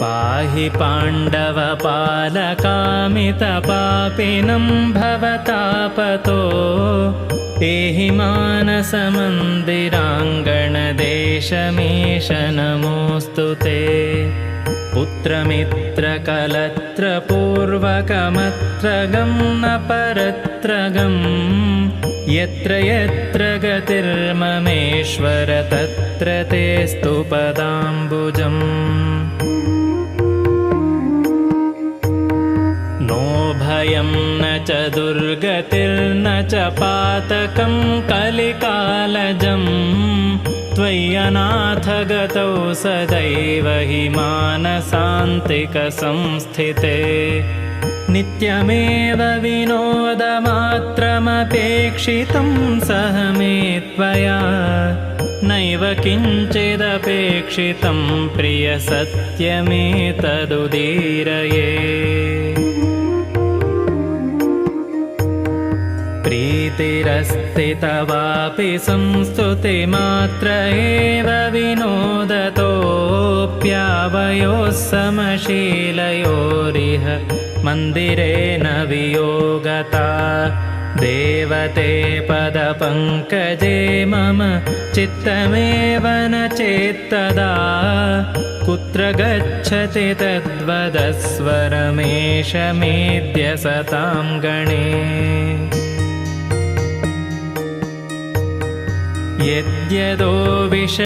पाहि पाण्डवपालकामितपापिनं भवतापतो। देहि मानसमन्दिराङ्गणदेशमेश नमोऽस्तु ते। पुत्रमित्रकलत्रपूर्वकमत्र गं न परत्र गम् यत्र यत्र गतिर्ममेश्वर तत्र ते स्तुपदाम्बुजम् न च दुर्गतिर्न च पातकं कलिकालजम् त्वय्यनाथ गतौ सदैव हि मानसान्तिकसंस्थिते। नित्यमेव विनोदमात्रमपेक्षितं सह मे त्वया। नैव किञ्चिदपेक्षितं प्रियसत्यमेतदुदीरये प्रीतिरस्ति तवापि संस्तुतिमात्र एव विनोदतोऽप्यावयोः समशीलयोरिह मन्दिरेण वियोगता देवते पदपङ्कजे मम चित्तमेव न चेत्तदा कुत्र गच्छति तद्वदस्वरमेष मेद्य सतां गणे യദ്യതോ വിഷ